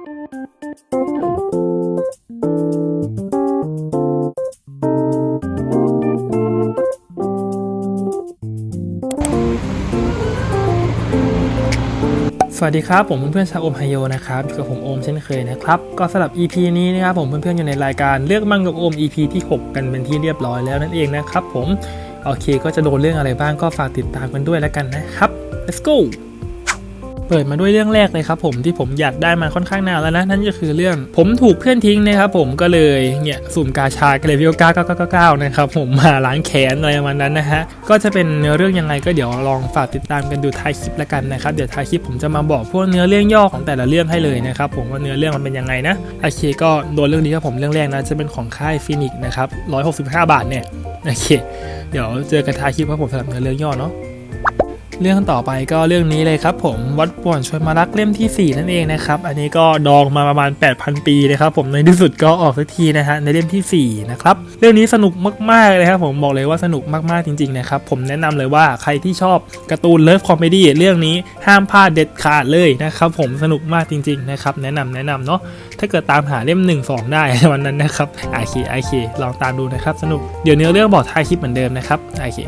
สวัสดีครับ ผมเพื่อนๆชาวโอมไฮโยนะครับอยู่กับผมโอมเช่นเคยนะครับ ก็สำหรับ EP นี้นะครับผมเพื่อนๆอยู่ในรายการเลือกมั่งกับโอม EP ที่ 6 กันเป็นที่เรียบร้อยแล้วนั่นเองนะครับผม โอเคก็จะโดนเรื่องอะไรบ้างก็ฝากติดตามกันด้วยแล้วกันนะครับ let's go เปิดมาด้วยเรื่องแรกเลยครับผมที่ผมอยากได้มาค่อนข้างนานแล้วนะ นั่นก็คือเรื่องผมถูกเพื่อนทิ้งนะครับผมก็เลยเนี่ยสุ่มกาชากเลยวิว9999นะครับผมมาล้างแขนอะไรประมาณนั้นนะฮะก็จะเป็นเนื้อเรื่องยังไงก็เดี๋ยวลองฝากติดตามกันดูท้ายคลิปแล้วกันนะครับเดี๋ยวท้ายคลิปผมจะมาบอกพวกเนื้อเรื่องย่อของแต่ละเรื่องให้เลยนะครับผมว่าเนื้อเรื่องมันเป็นยังไงนะโอเคก็โดนเรื่องนี้ครับผมเรื่องแรกนะจะเป็นของค่ายฟินิกนะครับ165 บาทเนี่ยโอเค เดี๋ยวเจอกันท้ายคลิปครับผมสำหรับเนื้อเรื่องย่อเนาะ เรื่องต่อไปก็เรื่องนี้เลยครับผมวัดป่วนชวนมารักเล่มทีสี่ 4 นั่นเองนะครับอันนี้ก็ดองมาประมาณ 8,000 ปีนะครับผมในที่สุดก็ออกสักทีนะฮะในเล่มทีสี่4 นะครับเรื่องนี้สนุกมากๆเลยครับผมบอกเลยว่าสนุกมากๆจริงๆนะครับผมแนะนำเลยว่าใครที่ชอบการ์ตูนเลิฟคอมเมดี้เรื่องนี้ห้ามพลาดเด็ดขาดเลยนะครับผมสนุกมากจริงๆนะครับแนะนำแนะนำเนาะถ้าเกิดตามหาเล่ม 1 2 ได้วันนั้นนะครับโอเคโอเคลองตามดูนะครับสนุกเดี๋ยวเนื้อเรื่องบอกท้ายคลิปเหมือนเดิมนะครับโอเค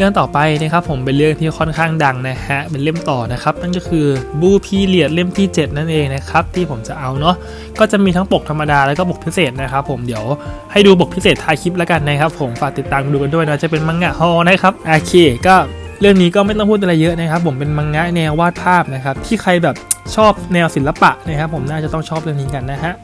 รื่องต่อไปนะครับผมเป็นเรื่องที่ค่อนข้างดังนะฮะเป็นเล่มต่อนะครับนั่นก็คือบูพีเลียดเล่มที่ 7 นั่นเองนะครับที่ผมจะเอาเนาะก็จะมีทั้งปกธรรมดาแล้วก็ปกพิเศษนะครับผมเดี๋ยวให้ดูปกพิเศษท้ายคลิปแล้วกันนะครับผมฝากติดตามดูกันด้วยนะจะเป็นมังงะฮอนะครับโอเคก็เรื่องนี้ก็ไม่ต้องพูดอะไรเยอะนะครับ ผมเป็นมังงะแนววาดภาพนะครับที่ใครแบบชอบแนวศิลปะนะครับผมน่าจะต้องชอบเรื่องนี้กันนะฮะ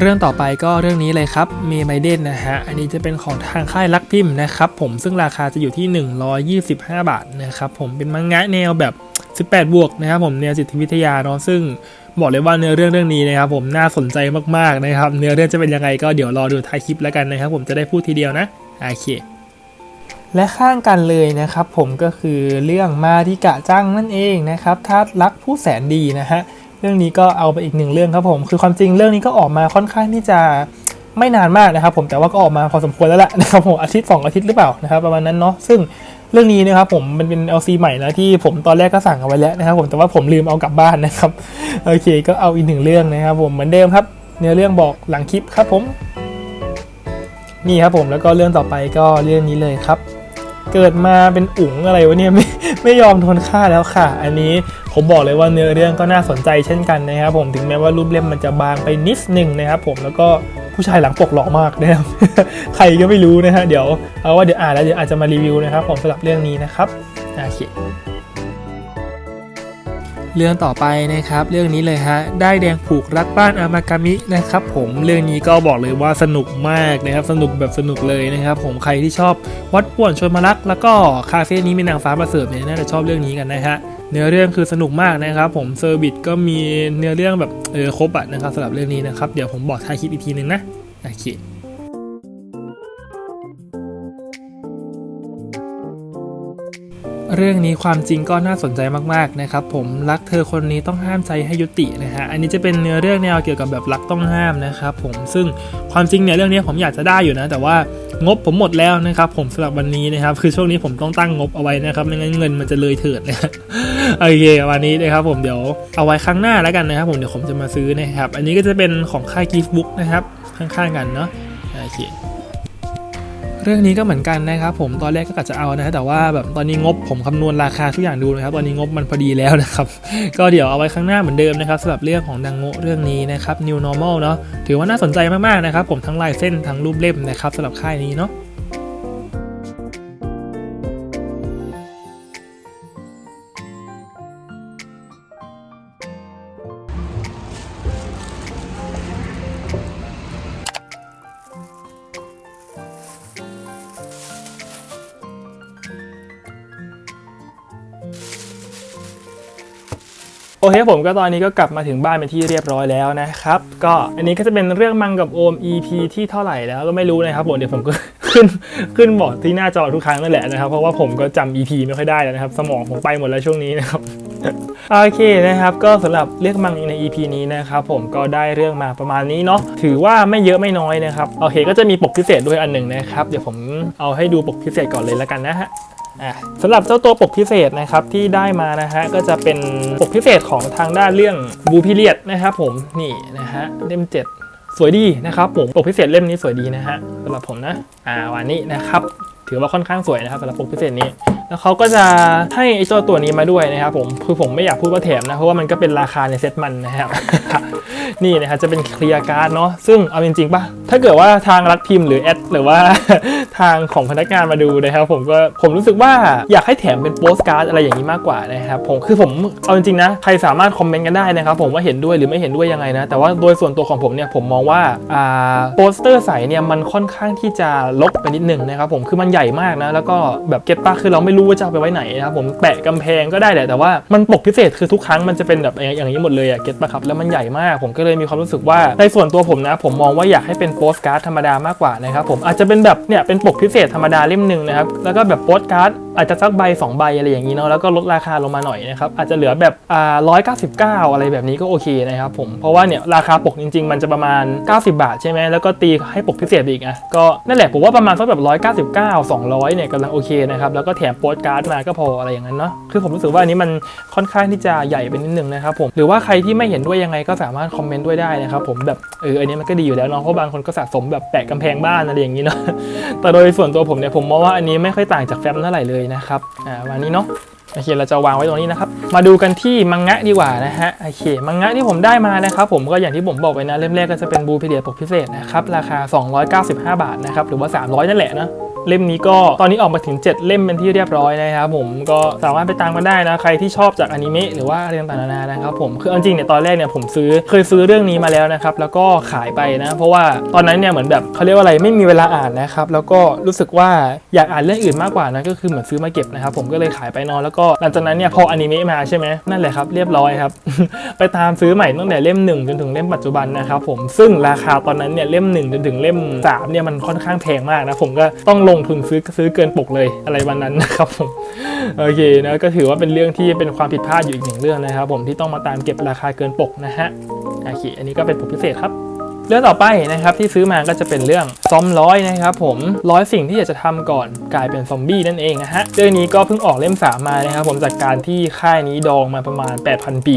เรื่องต่อไปก็เรื่องนี้เลยครับเมย์ไบเดนนะฮะ อันนี้จะเป็นของทางค่ายลักพิมพ์นะครับผมซึ่งราคาจะอยู่ที่ 125 บาทนะครับผมเป็นมังงะแนวแบบ 18 บวกนะครับผมแนวจิตวิทยาเนาะซึ่งบอกเลยว่าเนื้อเรื่องเรื่องนี้นะครับผมน่าสนใจมากๆนะครับ เนื้อเรื่องจะเป็นยังไงก็เดี๋ยวรอดูท้ายคลิปแล้วกันนะครับ ผมจะได้พูดทีเดียวนะโอเคและข้างกันเลยนะครับผมก็คือเรื่องมาริกะจังนั่นเองนะครับถ้ารักผู้แสนดีนะฮะ รื่องนี้ก็เอาไปอีกหนึ่งเรื่องครับผม คือความจริงเรื่องนี้ก็ออกมาค่อนข้างที่จะไม่นานมากนะครับ ผมแต่ว่าก็ออกมาพอสมควรแล้วแหละนะครับผมอาทิตย์สองอาทิตย์หรือเปล่านะครับประมาณนั้นเนาะซึ่งเรื่องนี้นะครับผมมันเป็น LC ใหม่นะที่ผมตอนแรกก็สั่งเอาไว้แล้วนะครับ ผมแต่ว่าผมลืมเอากลับบ้านนะครับโอเค ก็เอาอีกหนึ่งเรื่องนะครับผมเหมือนเดิมครับเนื้อเรื่องบอกหลังคลิปครับผมนี่ครับผมแล้วก็เรื่องต่อไปก็เรื่องนี้เลยครับ เกิดมาเป็นอุ๋งอะไรวะเนี่ยไม่ไม่ยอมทนค่าแล้วค่ะ อันนี้ผมบอกเลยว่าเนื้อเรื่องก็น่าสนใจเช่นกันนะครับผมถึงแม้ว่ารูปเล่มมันจะบางไปนิดนึงนะครับผมแล้วก็ผู้ชายหลังปกหล่อมากนะครับใครก็ไม่รู้นะฮะเดี๋ยวเอาว่าเดี๋ยวอ่านแล้วเดี๋ยวอาจจะมารีวิวนะครับผมสำหรับเรื่องนี้นะครับโอเค เรื่องต่อไปนะครับ เรื่องนี้เลยฮะ ได้แดงผูกรักบ้านอามากามินะครับ ผมเรื่องนี้ก็บอกเลยว่าสนุกมากนะครับ สนุกแบบสนุกเลยนะครับ ผมใครที่ชอบวัดป่วนชวนมารัก แล้วก็คาเฟ่นี้มีนางฟ้ามาเสิร์ฟเนี่ยน่าจะชอบเรื่องนี้กันนะฮะเนื้อเรื่องคือสนุกมากนะครับ ผมเซอร์วิสก็มีเนื้อเรื่องแบบเออครบอะนะครับสำหรับเรื่องนี้นะครับเดี๋ยวผมบอกท้ายคลิปอีกทีนึงนะโอเค เรื่องนี้ความจริงก็น่าสนใจมากๆนะครับผมรักเธอคนนี้ต้องห้ามใจให้ยุตินะฮะอันนี้จะเป็นเนื้อเรื่องแนวเกี่ยวกับแบบรักต้องห้ามนะครับผมซึ่งความจริงเนี่ยเรื่องนี้ผมอยากจะได้อยู่นะ แต่ว่างบผมหมดแล้วนะครับผมสำหรับวันนี้นะครับคือช่วงนี้ผมต้องตั้งงบเอาไว้นะครับไม่งั้นเงินมันจะเลยเถิดนะโอเควันนี้นะครับผมเดี๋ยวเอาไว้ครั้งหน้าแล้วกันนะครับผมเดี๋ยวผมจะมาซื้อนะครับอันนี้ก็จะเป็นของค่ายกิฟต์บุ๊กนะครับข้างๆกันเนาะโอเค เรื่องนี้ก็เหมือนกันนะครับผมตอนแรกก็กะจะเอานะฮะแต่ว่าแบบตอนนี้งบผมคำนวณราคาทุกอย่างดูนะครับตอนนี้งบมันพอดีแล้วนะครับ ก็เดี๋ยวเอาไว้ข้างหน้าเหมือนเดิมนะครับสำหรับเรื่องของดังโงะเรื่องนี้นะครับ New Normal เนาะถือว่าน่าสนใจมากๆนะครับผมทั้งลายเส้นทั้งรูปเล่มนะครับสำหรับค่ายนี้เนาะ เคผมก็ตอนนี้ก็กลับมาถึงบ้านเป็นที่เรียบร้อยแล้วนะครับ ก็อันนี้ก็จะเป็นเรื่องมังกับโอม EP ที่เท่าไหร่แล้วก็ไม่รู้นะครับผมเดี๋ยวผมก็ขึ้นขึ้นบอกที่หน้าจอทุกครั้งนั่นแหละนะครับ เพราะว่าผมก็จำ EP ไม่ค่อยได้แล้วนะครับ สมองผมไปหมดแล้วช่วงนี้นะครับโอเคนะครับ ก็สำหรับเรื่องมังใน EP นี้นะครับผมก็ได้เรื่องมาประมาณนี้เนาะถือว่าไม่เยอะไม่น้อยนะครับโอเคก็จะมีปกพิเศษด้วยอันหนึ่งนะครับ เดี๋ยวผมเอาให้ดูปกพิเศษก่อนเลยแล้วกันนะฮะ อะสำหรับเจ้าตัวปกพิเศษนะครับที่ได้มานะฮะก็จะเป็นปกพิเศษของทางด้านเรื่องบูพิเลียดนะครับผมนี่นะฮะเล่มเจ็ดสวยดีนะครับผมปกพิเศษเล่มนี้สวยดีนะฮะสำหรับผมนะอ่าวันนี้นะครับถือว่าค่อนข้างสวยนะครับสำหรับปกพิเศษนี้ แล้วเขาก็จะให้ไอ้เจ้าตัวนี้มาด้วยนะครับผมคือผมไม่อยากพูดว่าแถมนะเพราะว่ามันก็เป็นราคาในเซ็ตมันนะครับ นี่นะครับจะเป็นเคลียร์การ์ดเนาะซึ่งเอาจริงๆป่ะถ้าเกิดว่าทางรัฐพิมพ์หรือแอดหรือว่าทางของพนักงานมาดูนะครับผมก็ผมรู้สึกว่าอยากให้แถมเป็นโปสการ์ดอะไรอย่างนี้มากกว่านะครับผมคือผมเอาจริงๆนะใครสามารถคอมเมนต์กันได้นะครับผมว่าเห็นด้วยหรือไม่เห็นด้วยยังไงนะแต่ว่าโดยส่วนตัวของผมเนี่ยผมมองว่าอ่าโปสเตอร์ใสเนี่ยมันค่อนข้างที่จะลกไปนิดหนึ่งนะครับผมคือมันใหญ่มากนะแล้วก็แบบเก็ตป้าคือเราไม่รู้ว่าจะเอาไปไว้ไหนนะครับผมแปะกำแพงก็ได้แหละแต่ว่ามันปกพิเศษคือทุกครั้งมันจะเป็นแบบอย่างนี้หมดเลยอะเก็ตป้าครับแล้วมันใหญ่มากผมก็เลยมีความรู้สึกว่าในส่วนตัวผมนะ ผมมองว่าอยากให้เป็นโปสการ์ดธรรมดามากกว่านะครับผมอาจจะเป็นแบบเนี่ยเป็นปกพิเศษธรรมดาเล่มหนึ่งนะครับแล้วก็แบบโปสการ์ดอาจจะสักใบสองใบอะไรอย่างนี้เนาะแล้วก็ลดราคาลงมาหน่อยนะครับอาจจะเหลือแบบอ่าร้อยเก้าสิบเก้าอะไรแบบนี้ก็โอเคนะครับผมเพราะว่าเนี่ยราคาปกจริง ๆ มันจะประมาณ 90 บาทใช่ไหมแล้วก็ตีให้ปกพิเศษอีกอะก็นั่นแหละผมว่าประมาณสักแบบ 199 200เนี่ยกำลังโอเคนะครับแล้วก็แถมโปสการ์ดมาก็พออะไรอย่างนั้นเนาะคือผมรู้สึกว่าอันนี้มันค่อนข้างที่จะใหญ่ไปนิดนึงนะครับผมหรือว่าใครที่ไม่เห็นด้วยยังไงก็สามารถคอมเมนต์ด้วยได้นะครับผมแบบเอออันนี้มันก็ดีอยู่แล้วเนาะเพราะบางคนก็สะสมแบบแปะกำแพงบ้านอะไรอย่างนี้เนาะแต่โดยส่วนตัวผมเนี่ยผมมองว่าอันนี้ไม่ค่อยต่างจากแฟ้มเท่าไหร่เลยนะครับอ่าวันนี้เนาะโอเคเราจะวางไว้ตรงนี้นะครับ มาดูกันที่มังงะดีกว่านะฮะโอเคมังงะที่ผมได้มานะครับผมก็อย่างที่ผมบอกไปนะเล่มแรกก็จะเป็นบูพีเดียปกพิเศษนะครับราคา 295 บาทนะครับหรือว่า 300 นั่นแหละนะ เล่มนี้ก็ตอนนี้ออกมาถึง 7 เล่มเป็นที่เรียบร้อยนะครับผมก็สามารถไปตามกันได้นะใครที่ชอบจากอนิเมะหรือว่าอะไรต่างๆนานานะครับผมคือจริงเนี่ยตอนแรกเนี่ยผมซื้อเคยซื้อเรื่องนี้มาแล้วนะครับแล้วก็ขายไปนะ เพราะว่าตอนนั้นเนี่ยเหมือนแบบเขาเรียกว่าอะไรไม่มีเวลาอ่านนะครับแล้วก็รู้สึกว่าอยากอ่านเรื่องอื่นมากกว่านะก็คือเหมือนซื้อมาเก็บนะครับผมก็เลยขายไปนอนแล้วก็หลังจากนั้นเนี่ยพออนิเมะมาใช่ไหมนั่นแหละครับเรียบร้อยครับ ไปตามซื้อใหม่ตั้งแต่เล่มหนึ่งจนถึงเล่มปัจจุบันนะครับผมซึ่งราคาตอนนั้นเนี่ยเล่มหนึ่งจนถึงเล่มสามเนี่ยมันค่อนข้างแพงมากนะผมก็ต้องลงงทุนซื้อซื้อเกินปกเลยอะไรวันนั้นนะครับผมโอเคนะก็ถือว่าเป็นเรื่องที่เป็นความผิดพลาดอยู่อีกหนึ่งเรื่องนะครับ ผมที่ต้องมาตามเก็บราคาเกินปกนะฮะโอเคอันนี้ก็เป็นปกพิเศษครับเรื่องต่อไปนะครับที่ซื้อมาก็จะเป็นเรื่องซอมร้อยนะครับผมร้อยสิ่งที่อยากจะทำก่อนกลายเป็นซอมบี้นั่นเองนะฮะเรื่องนี้ก็เพิ่งออกเล่มสามมานะครับผมจากการที่ค่ายนี้ดองมาประมาณ 8,000 ปี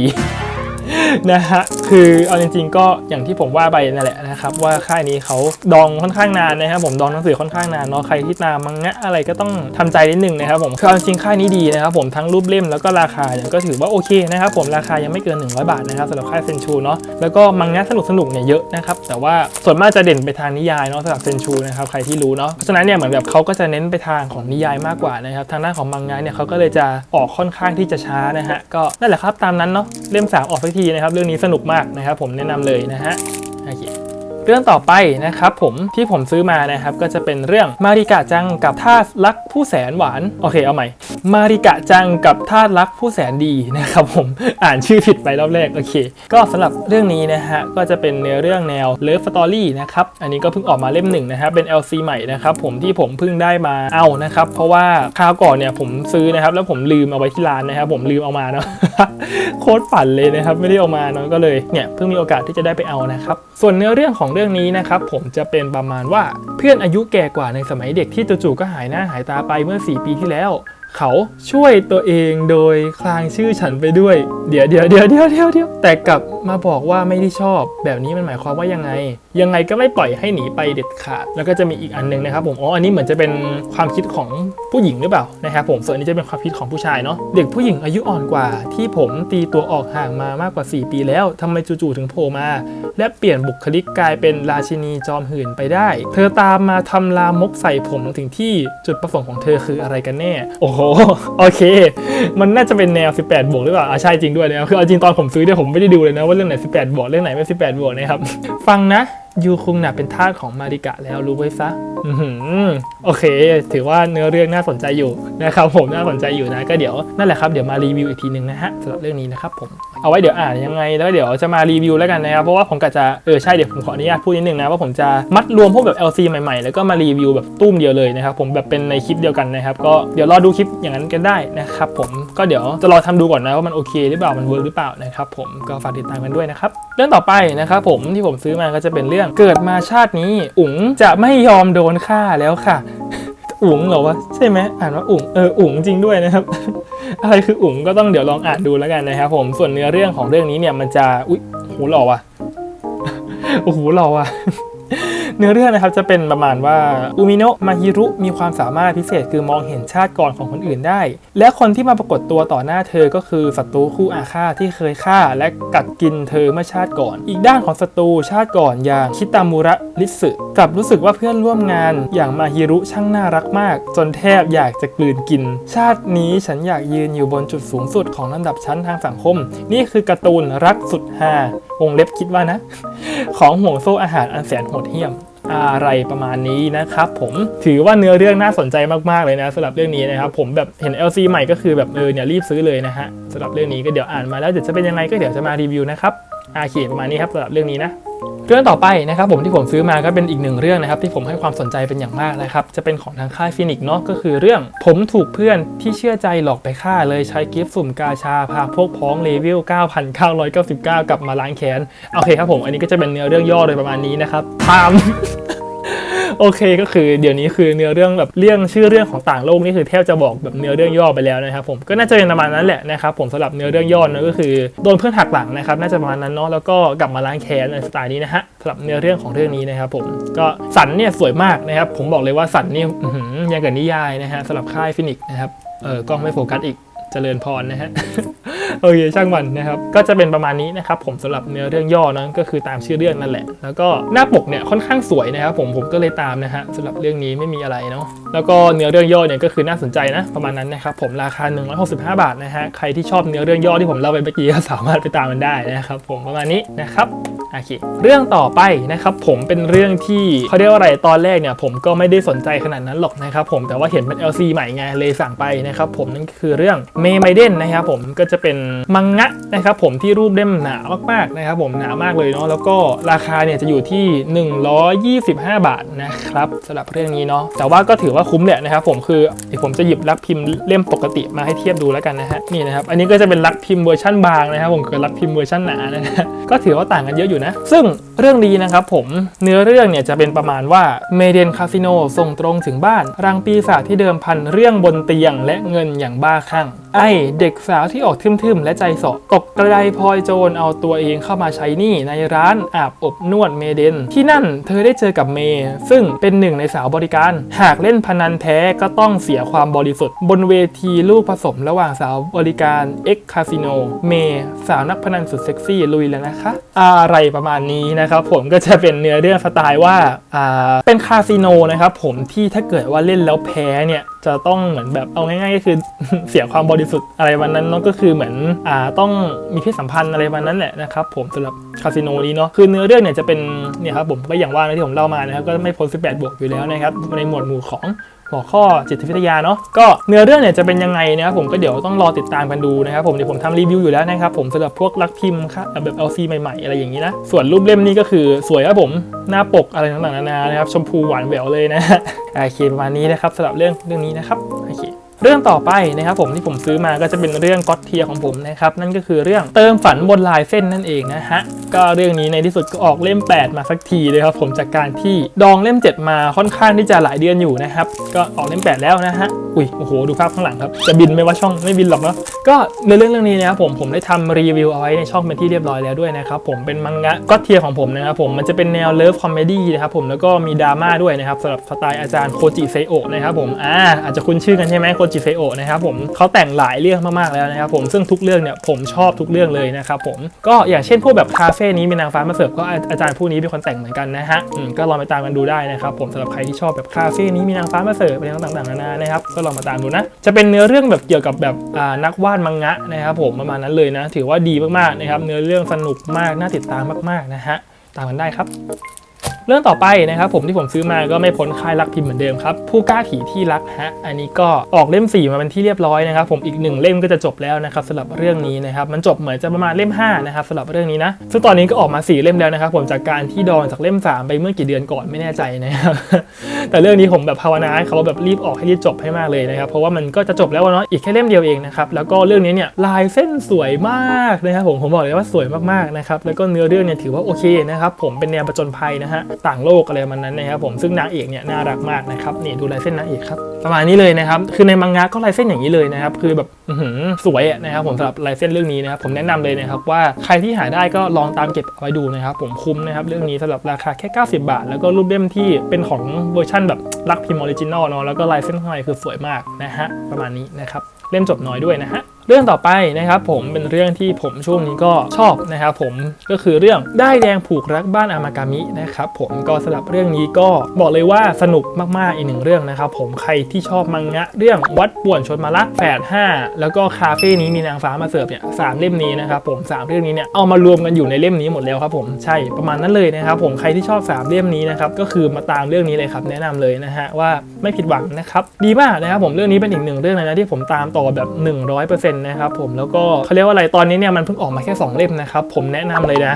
นะฮะคือเอาจริงๆก็อย่างที่ผมว่าไปนั่นแหละนะครับว่าค่ายนี้เขาดองค่อนข้างนานนะครับผมดองหนังสือค่อนข้างนานเนาะใครที่ตามมังงะอะไรก็ต้องทำใจนิดนึงนะครับผมคือเอาจริงค่ายนี้ดีนะครับผมทั้งรูปเล่มแล้วก็ราคาเนี่ยก็ถือว่าโอเคนะครับผมราคายังไม่เกิน 100 บาทนะครับสำหรับค่ายเซนชูเนาะแล้วก็มังงะสนุกๆเนี่ยเยอะนะครับแต่ว่าส่วนมากจะเด่นไปทางนิยายเนาะสำหรับเซนชูนะครับใครที่รู้เนาะเพราะฉะนั้นเนี่ยเหมือนแบบเขาก็จะเน้นไปทางของนิยายมากกว่านะครับทางด้านของมังงะเนี่ยเขาก็เลยจะออกค่อนข้างที่จะช้านะฮะก็นั่นแหละครับตามนั้นเนาะเล่มสามออกสักทีนะครับ เรื่องนี้สนุกมากนะครับ ผมแนะนำเลยนะฮะ เรื่องต่อไปนะครับผมที่ผมซื้อมานะครับก็จะเป็นเรื่องมาริกะจังกับทาสรักผู้แสนหวาน โอเคเอาใหม่ มาริกะจังกับทาสรักผู้แสนดีนะครับผมอ่านชื่อผิดไปรอบแรกโอเค ก็สำหรับเรื่องนี้นะฮะก็จะเป็นเนื้อเรื่องแนวเลิฟสตอรี่นะครับอันนี้ก็เพิ่งออกมาเล่มหนึ่งนะครับเป็น LC ใหม่นะครับผมที่ผมเพิ่งได้มาเอานะครับเพราะว่าคราวก่อนเนี่ยผมซื้อนะครับแล้วผมลืมเอาไว้ที่ร้านนะครับผมลืมเอามาเนาะโคตรฝันเลยนะครับไม่ได้เอามาเนาะก็เลยเนี่ยเพิ่งมีโอกาสที่จะได้ไปเอานะครับ ส่วนเนื้อเรื่องของเรื่องนี้นะครับผมจะเป็นประมาณว่าเพื่อนอายุแก่กว่าในสมัยเด็กที่จู่ๆก็หายหน้าหายตาไปเมื่อ 4 ปีที่แล้ว เขาช่วยตัวเองโดยคลางชื่อฉันไปด้วย เดี๋ยวเดี๋ยวเดี๋ยวเดี๋ยวเดี๋ยวเดี๋ยวแต่กลับมาบอกว่าไม่ได้ชอบ แบบนี้มันหมายความว่ายังไง ยังไงก็ไม่ปล่อยให้หนีไปเด็ดขาด แล้วก็จะมีอีกอันหนึงนะครับผมอ๋ออันนี้เหมือนจะเป็นความคิดของผู้หญิงหรือเปล่านะครับผมส่วนนี้จะเป็นความคิดของผู้ชายเนาะเด็กผู้หญิงอายุอ่อนกว่า ที่ผมตีตัวออกห่างมามากกว่า 4 ปีแล้วทำไมจู่ๆถึงโผล่มา และเปลี่ยนบุคลิกกลายเป็นราชินีจอมหื่นไปได้ เธอตามมาทำลามกใส่ผมถึงที่จุดประสงค์ของเธอคืออะไรกันแน่โอ้โห โอเค มันน่าจะเป็นแนว 18 บวกหรือเปล่าอะใช่จริงด้วยนะครับคือเอาจริงตอนผมซื้อเนี่ยผมไม่ได้ดูเลยนะว่าเรื่องไหน 18 บวกเรื่องไหนไม่ 18 บวกนะครับ ฟังนะยูคุงน่ะเป็นทาสของมาริกะแล้วรู้ไว้ซะอือหือโอเค ถือว่าเนื้อเรื่องน่าสนใจอยู่นะครับผมน่าสนใจอยู่นะ ก็เดี๋ยวนั่นแหละครับเดี๋ยวมารีวิวอีกทีหนึ่งนะฮะสำหรับเรื่องนี้นะครับผมเอาไว้เดี๋ยวอ่านยังไงแล้วเดี๋ยวจะมารีวิวแล้วกันนะครับเพราะว่าผมกะจะเออใช่เดี๋ยวผมขออนุญาตพูดนิดนึงนะว่าผมจะมัดรวมพวกแบบ LC ใหม่ๆ แล้วก็มารีวิวแบบตุ้มเดียวเลยนะครับผมแบบเป็นในคลิปเดียวกันนะครับก็เดี๋ยวรอดูคลิปอย่างนั้นกันได้นะครับผมก็เดี๋ยวจะรอทำดูก่อนนะว่ามันโอเคหรือเปล่ามันเวิร์กหรือเปล่านะครับผมก็ฝากติดตามกันด้วยนะครับเรื่องต่อไปนะครับผมที่ผมซื้อมาก็จะเป็นเรื่องเกิดมาชาตินี้อุ๋งจะไม่ยอมโดนฆ่าแล้วค่ะอุ๋งเหรอวะใช่ไหมอ่านว่าอุ๋งเอออุ๋งจริงด้วยนะครับ อะไรคืออุ๋งก็ต้องเดี๋ยวลองอ่านดูแล้วกันนะครับผมส่วนเนื้อเรื่องของเรื่องนี้เนี่ยมันจะอุ้ยโหหล่อว่ะโอ้โหหล่อว่ะ เนื้อเรื่องนะครับจะเป็นประมาณว่าอุมิโนะมาฮิรุมีความสามารถพิเศษคือมองเห็นชาติก่อนของคนอื่นได้ และคนที่มาปรากฏตัวต่อหน้าเธอก็คือศัตรูคู่อาฆาตที่เคยฆ่า และกัดกินเธอเมื่อชาติก่อน อีกด้านของศัตรูชาติก่อนอย่างคิตามุระริสึกลับรู้สึกว่าเพื่อนร่วมงานอย่างมาฮิรุช่างน่ารักมาก จนแทบอยากจะกลืนกิน ชาตินี้ฉันอยากยืนอยู่บนจุดสูงสุดของลำดับชั้นทางสังคม นี่คือการ์ตูนรักสุดฮาวงเล็บคิดว่านะ ของห่วงโซ่อาหารอันแสนโหดเหี้ยม อะไรประมาณนี้นะครับผมถือว่าเนื้อเรื่องน่าสนใจมากๆเลยนะสำหรับเรื่องนี้นะครับผมแบบเห็น LC ใหม่ก็คือแบบเออเนี่ยรีบซื้อเลยนะฮะสำหรับเรื่องนี้ก็เดี๋ยวอ่านมาแล้วเดี๋ยวจะเป็นยังไงก็เดี๋ยวจะมารีวิวนะครับอาเขีประมาณนี้ครับสำหรับเรื่องนี้นะ เรื่องต่อไปนะครับผมที่ผมซื้อมาก็เป็นอีกหนึ่งเรื่องนะครับที่ผมให้ความสนใจเป็นอย่างมากนะครับจะเป็นของทางค่ายฟินิกเนาะก็คือเรื่องผมถูกเพื่อนที่เชื่อใจหลอกไปฆ่าเลยใช้กิฟต์สุ่มกาชาพาพวกพ้องเลเวล 9,999 กลับมาล้างแค้นโอเคครับผมอันนี้ก็จะเป็นเนื้อเรื่องย่อโดยประมาณนี้นะครับตาม โอเคก็คือเดี๋ยวนี้คือเนื้อเรื่องแบบเรื่องชื่อเรื่องของต่างโลกนี่คือแทบจะบอกแบบเนื้อเรื่องย่อไปแล้วนะครับผมก็น่าจะเป็นประมาณนั้นแหละนะครับผมสำหรับเนื้อเรื่องย่อนะก็คือโดนเพื่อนหักหลังนะครับน่าจะประมาณนั้นเนาะแล้วก็กลับมาล้างแค้นในสไตล์นี้นะฮะสำหรับเนื้อเรื่องของเรื่องนี้นะครับผมก็สันเนี่ยสวยมากนะครับผมบอกเลยว่าสันนี่ยังกับนิยายนะฮะสำหรับค่ายฟินิกนะครับเออกล้องไม่โฟกัสอีก เจริญพรนะฮะโอเคช่างมันนะครับก็จะเป็นประมาณนี้นะครับผมสำหรับเนื้อเรื่องย่อนะก็คือตามชื่อเรื่องนั่นแหละ แล้วก็หน้าปกเนี่ยค่อนข้างสวยนะครับผมผมก็เลยตามนะฮะสำหรับเรื่องนี้ไม่มีอะไรเนาะแล้วก็เนื้อเรื่องย่อเนี่ยก็คือน่าสนใจนะประมาณนั้นนะครับผมราคา 165 บาทนะฮะใครที่ชอบเนื้อเรื่องย่อที่ผมเล่าไปเมื่อกี้ก็สามารถไปตามมันได้นะครับผมประมาณนี้นะครับ โอเคเรื่องต่อไปนะครับผมเป็นเรื่องที่เขาเรียกว่าอะไรตอนแรกเนี่ยผมก็ไม่ได้สนใจขนาดนั้นหรอกนะครับผมแต่ว่าเห็นเป็น LC ใหม่ไงเลยสั่งไปนะครับผมนั่นคือเรื่องเมย์ไมเดนนะครับผมก็จะเป็นมังงะนะครับผมที่รูปเล่มหนามากๆนะครับผมหนามากเลยเนาะแล้วก็ราคาเนี่ยจะอยู่ที่ 125 บาทนะครับสำหรับเรื่องนี้เนาะแต่ว่าก็ถือว่าคุ้มแหละนะครับผมคือเดี๋ยวผมจะหยิบลักพิมพ์เล่มปกติมาให้เทียบดูแล้วกันนะฮะนี่นะครับอันนี้ก็จะเป็นลักพิมพ์เวอร์ชันบางนะครับผมกับลักพิมพ์เวอร์ชันหนานะก็ถือว่าต่างกันเยอะอยู่นะ ซึ่งเรื่องนี้นะครับผมเนื้อเรื่องเนี่ยจะเป็นประมาณว่าเมเดนคาสิโนส่งตรงถึงบ้านรังปีศาจที่เดิมพันเรื่องบนเตียงและเงินอย่างบ้าคลั่ง ไอเด็กสาวที่ออกทึมๆ และใจสาะตกกระไดพลอยโจรเอาตัวเองเข้ามาใช้หนี้ในร้านอาบอบนวดเมเดน ที่นั่นเธอได้เจอกับเมย์ซึ่งเป็นหนึ่งในสาวบริการ หากเล่นพนันแท้ก็ต้องเสียความบริสุทธิ์ บนเวทีลูกผสมระหว่างสาวบริการ X Casino เมย์สาวนักพนันสุดเซ็กซี่ลุยแล้วนะคะ อะไรประมาณนี้นะครับผมก็จะเป็นเนื้อเรื่องสไตล์ว่าอ่าเป็นคาสิโนนะครับผมที่ถ้าเกิดว่าเล่นแล้วแพ้เนี่ย จะต้องเหมือนแบบเอาง่ายๆก็คือเสียความบริสุทธิ์อะไรวันนั้นเนาะก็คือเหมือนอ่าต้องมีเพศสัมพันธ์อะไรวันนั้นแหละนะครับผมสำหรับคาสิโนนี้เนาะคือเนื้อเรื่องเนี่ยจะเป็นเนี่ยครับผมก็อย่างว่าที่ผมเล่ามานะครับก็ไม่พ้น18บวกอยู่แล้วนะครับในหมวดหมู่ของ หัวข้อจิตวิทยาเนาะก็เนื้อเรื่องเนี่ยจะเป็นยังไงนะครับผมก็เดี๋ยวต้องรอติดตามกันดูนะครับผมเดี๋ยวผมทำรีวิวอยู่แล้วนะครับผมสำหรับพวกลักพิมพ์ค่ะแบบ LC ใหม่ๆ อะไรอย่างนี้นะส่วนรูปเล่มนี้ก็คือสวยครับผมหน้าปกอะไรต่างๆนานานะครับชมพูหวานแหววเลยนะโอเคประมาณนี้นะครับสำหรับเรื่องเรื่องนี้นะครับ เรื่องต่อไปนะครับผมที่ผมซื้อมาก็จะเป็นเรื่องก็อตเทียของผมนะครับนั่นก็คือเรื่องเติมฝันบนลายเส้นนั่นเองนะฮะก็เรื่องนี้ในที่สุดก็ออกเล่ม 8 มาสักทีเลยครับผมจากการที่ดองเล่ม 7 มาค่อนข้างที่จะหลายเดือนอยู่นะครับก็ออกเล่ม 8 แล้วนะฮะอุ้ยโอ้โหดูภาพข้างหลังครับจะบินไหมว่าช่องไม่บินหรอกเนาะก็ในเรื่องเรื่องนี้นะครับผมผมได้ทำรีวิวเอาไว้ในช่องเป็นที่เรียบร้อยแล้วด้วยนะครับผมเป็นมังงะก็อตเทียของผมนะครับผมมันจะเป็นแนวเลิฟคอมเมดี้นะครับผมแล้วก็มีดราม่าด้วยนะครับสำหรับสไตล์อาจารย์โคจิเซโอะนะครับผมอ่าอาจจะคุ้นชื่อกันใช่ไหมโคจิเซโอนะครับผมเขาแต่งหลายเรื่องมากๆแล้วนะครับผมซึ่งทุกเรื่องเนี่ยผมชอบทุกเรื่องเลยนะครับผมก็อย่างเช่นพวกแบบคาเฟ่นี้มีนางฟ้ามาเสิร์ฟก็อาจารย์ผู้นี้เป็นคนแต่งเหมือนกันนะฮะก็ลองไปตามกันดูได้นะครับผมสำหรับใครที่ชอบแบบคาเฟ่นี้มีนางฟ้ามาเสิร์ฟอะไรต่างๆนานานะครับก็ลองมาตามดูนะ จะเป็นเนื้อเรื่องแบบเกี่ยวกับแบบนักวาดมังงะนะครับผมประมาณนั้นเลยนะ ถือว่าดีมากๆนะครับเนื้อเรื่องสนุกมากน่าติดตามมากๆนะฮะตามกันได้ครับ เรื่องต่อไปนะครับผมที่ผมซื้อมาก็ไม่พ้นค่ายรักพิมพ์เหมือนเดิมครับผู้กล้าผีที่รักฮะอันนี้ก็ออกเล่ม 4 มาเป็นที่เรียบร้อยนะครับผมอีกหนึ่งเล่มก็จะจบแล้วนะครับสำหรับเรื่องนี้นะครับมันจบเหมือนจะประมาณเล่ม5นะครับสำหรับเรื่องนี้นะซึ่งตอนนี้ก็ออกมา 4 เล่มแล้วนะครับผมจากการที่ดองจากเล่ม 3 ไปเมื่อกี่เดือนก่อนไม่แน่ใจนะครับแต่เรื่องนี้ผมแบบภาวนาให้เขาแบบรีบออกให้รีบจบให้มากเลยนะครับเพราะว่ามันก็จะจบแล้วเนาะอีกแค่เล่มเดียวเองนะครับแล้วก็เรื่องนี้เนี่ยลายเส้นสวยมากนะครับผมผมบอกเลยว่าสวยมากๆนะครับแล้วก็เนื้อเรื่องเนี่ยถือว่าโอเคนะครับผมเป็นแนวประจนภัยนะฮะต่างโลกอะไรมันนั้นนะครับผมซึ่งนางเอกเนี่ยน่ารักมากนะครับนี่ดูลายเส้นนางเอกครับประมาณนี้เลยนะครับคือในมังงะก็ลายเส้นอย่างนี้เลยนะครับคือแบบอื้อหือสวยนะครับผมสำหรับลายเส้นเรื่องนี้นะครับผมแนะนำเลยนะครับว่าใครที่หาได้ก็ลองตามเก็บเอาไว้ดูนะครับผมคุ้มนะครับเรื่องนี้สำหรับราคาแค่ 90 บาท แล้วก็รูปเล่มที่เป็นของเวอร์ชั่นแบบรักพิมพ์ออริจินอลเนาะแล้วก็ลายเส้นข้างในคือสวยมากนะฮะประมาณนี้นะครับเล่มจบน้อยด้วยนะฮะ เรื่องต่อไปนะครับผมเป็นเรื่องที่ผมช่วงนี้ก็ชอบนะครับผมก็คือเรื่องได้แดงผูกรักบ้านอามากามินะครับผมก็สำหรับเรื่องนี้ก็บอกเลยว่าสนุกมากๆอีกหนึ่งเรื่องนะครับผมใครที่ชอบมังงะ เรื่องวัดป่วนชนมาลักแฝดห้าแล้วก็คาเฟ่นี้มีนางฟ้ามาเสิร์ฟเนี่ยสามเล่มนี้นะครับผมสามเรื่องนี้เนี่ยเอามารวมกันอยู่ในเล่มนี้หมดแล้วครับผมใช่ประมาณนั้นเลยนะครับผมใครที่ชอบสามเล่มนี้นะครับก็คือมาตามเรื่องนี้เลยครับแนะนำเลยนะฮะว่าไม่ผิดหวังนะครับดีมากนะครับผมเรื่องนี้เป็นอีกหนึ่งเรื่องเลยนะที่ผมตามต่อแบบ100%นนะครับผมแล้วก็เขาเรียกว่าอะไรตอนนี้เนี่ยมันเพิ่งออกมาแค่ 2 เล่มนะครับผมแนะนำเลยนะ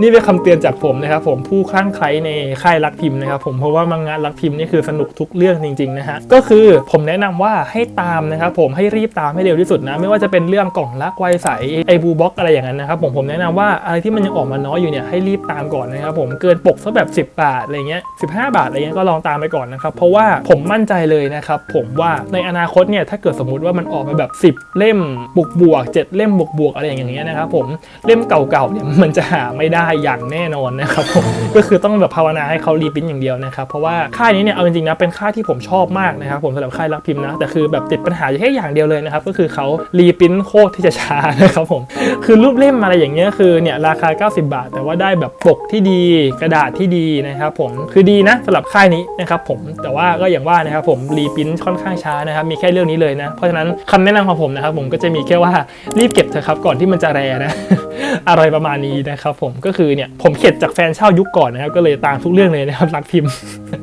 นี่เป็นคำเตือนจากผมนะครับผมผู้คลั่งไคล้ในค่ายรักพิมพ์นะครับผมเพราะว่ามังงะรักพิมพ์นี่คือสนุกทุกเรื่องจริงๆนะฮะก็คือผมแนะนำว่าให้ตามนะครับผมให้รีบตามให้เร็วที่สุดนะ ไม่ว่าจะเป็นเรื่องกล่องรักไวใสไอบูบ็อกอะไรอย่างนั้นนะครับผมผมแนะนำว่าอะไรที่มันยังออกมาน้อยอยู่เนี่ยให้รีบตามก่อนนะครับผมเกินปกสักแบบ 10 บาทอะไรเงี้ย15 บาทอะไรเงี้ยก็ลองตามไปก่อนนะครับเพราะว่าผมมั่นใจเลยนะครับผมว่าในอนาคตเนี่ยถ้าเกิดสมมุติว่ามันออกมาแบบ 10 เล่มบวกบวกๆ7เล่มบวกบวกอะไรอย่างเงี้ยนะครับผมเล่มเก่าๆเนี่ยมันจะหาไม่ได้อย่างแน่นอนนะครับผมก็คือต้องแบบภาวนาให้เขารีพิมพ์อย่างเดียวนะครับเพราะว่าค่ายนี้เนี่ยเอาจริงๆนะเป็นค่ายที่ผมชอบมากนะครับผมสำหรับค่ายรักพิมพ์นะแต่คือแบบติดปัญหาอยู่แค่อย่างเดียวเลยนะครับก็คือเขารีพิมพ์โคตรที่จะช้านะครับผมคือรูปเล่มอะไรอย่างเงี้ยคือเนี่ยราคา 90 บาท แต่ว่าได้แบบปกที่ดีกระดาษที่ดีนะครับผมคือดีนะสำหรับค่ายนี้นะครับผมแต่ว่าก็อย่างว่านะครับผมรีพิมพ์ค่อนข้างช้านะครับมีแค่เรื่องนี้เลยนะเพราะฉะนั้นคำแนะนำของผมนะครับผมก็จะะมีแค่ว่ารีบเก็บเถอะครับก่อนที่มันจะแรนะ อะไรประมาณนี้นะครับผมก็คือเนี่ยผมเข็ดจากแฟนเช่ายุคก่อนนะครับก็เลยตามทุกเรื่องเลยนะครับรักพิมพ์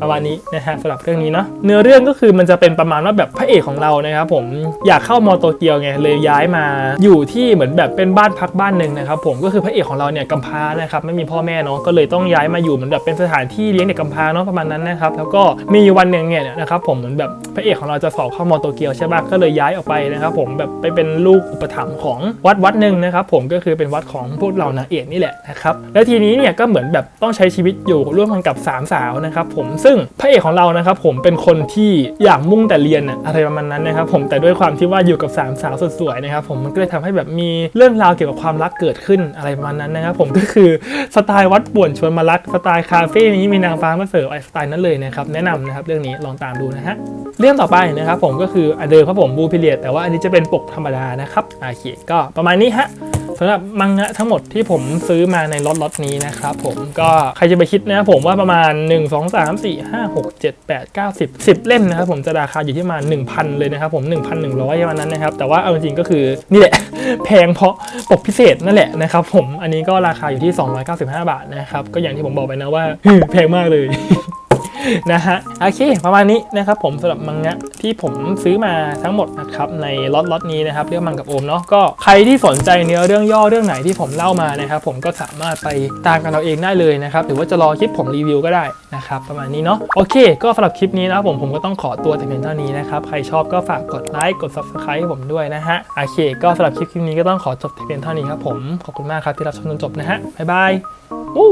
ประมาณนี้นะฮะสำหรับเรื่องนี้เนาะเนื้อเรื่องก็คือมันจะเป็นประมาณว่าแบบพระเอกของเรานะครับผมอยากเข้ามอโตเกียวไงเลยย้ายมาอยู่ที่เหมือนแบบเป็นบ้านพักบ้านหนึ่งนะครับผมก็คือพระเอกของเราเนี่ยกำพร้านะครับไม่มีพ่อแม่เนาะก็เลยต้องย้ายมาอยู่เหมือนแบบเป็นสถานที่เลี้ยงเด็กกำพร้าเนาะประมาณนั้นนะครับแล้วก็มีวันหนึ่งเนี่ยนะครับผมเหมือนแบบพระเอกของเราจะสอบเข้ามอโตเกียวใช่ปะก็เลยย้ายออกไปนะครับผมแบบไปเป็นลูกอุปถัมภ์ของวัดวัดหนึ่งนะครับผมก็คือเป็นวัดของพวกเรานางเอกนี่แหละนะครับแล้วทีนี้เนี่ยก็เหมือนแบบต้องใช้ชีวิตอยู่ร่วมกันกับสามสาวนะครับผมซึ่งพระเอกของเรานะครับผมเป็นคนที่อยากมุ่งแต่เรียนอะไรประมาณนั้นนะครับผมแต่ด้วยความที่ว่าอยู่กับสามสาวสดสวยนะครับผมมันก็เลยทำให้แบบมีเรื่องราวเกี่ยวกับความรักเกิดขึ้นอะไรประมาณนั้นนะครับผมก็คือสไตล์วัดป่วนชวนมารักสไตล์คาเฟ่นี้มีนางฟ้ามาเสิร์ฟไอสไตล์นั้นเลยนะครับแนะนำนะครับเรื่องนี้ลองตามดูนะฮะเรื่องต่อไปนะครับผมก็คืออันเดิมครับผมบูพิเลียแต่ว่าอันนี้จะเป็นปกธรรมดานะครับโอเคก็ประมาณนี้ฮะสำหรับมังงะทั้งหมดที่ผมซื้อมาในล็อตล็อตนี้นะครับผมก็ใครจะไปคิดนะผมว่าประมาณ 1 2 3 4 5 6 7 8 9 10 10 เล่มนะครับผมจะราคาอยู่ที่ประมาณ1,000 เลยนะครับผม 1,100ประมาณนั้นนะครับ แต่ว่าเอาจริงๆก็คือนี่แหละ แพงเพราะปกพิเศษนั่นแหละนะครับผมอันนี้ก็ราคาอยู่ที่ 295 บาทนะครับก็อย่างที่ผมบอกไปนะว่าแพงมากเลย นะฮะโอเค ประมาณนี้นะครับผมสำหรับมังงะที่ผมซื้อมาทั้งหมดนะครับในล็อตล็อตนี้นะครับเรื่องมังกับโอมเนาะก็ใครที่สนใจเนื้อเรื่องย่อเรื่องไหนที่ผมเล่ามานะครับผมก็สามารถไปตามกันเราเองได้เลยนะครับหรือว่าจะรอคลิปผมรีวิวก็ได้นะครับประมาณนี้เนาะโอเค ก็สำหรับคลิปนี้นะครับผมผมก็ต้องขอตัวแต่เพียงเท่านี้นะครับใครชอบก็ฝากกดไลค์กด subscribe ให้ผมด้วยนะฮะโอเค ก็สำหรับคลิปคลิปนี้ก็ต้องขอจบแต่เพียงเท่านี้ครับผมขอบคุณมากครับที่รับชมจนจบนะฮะบ๊ายบายวู้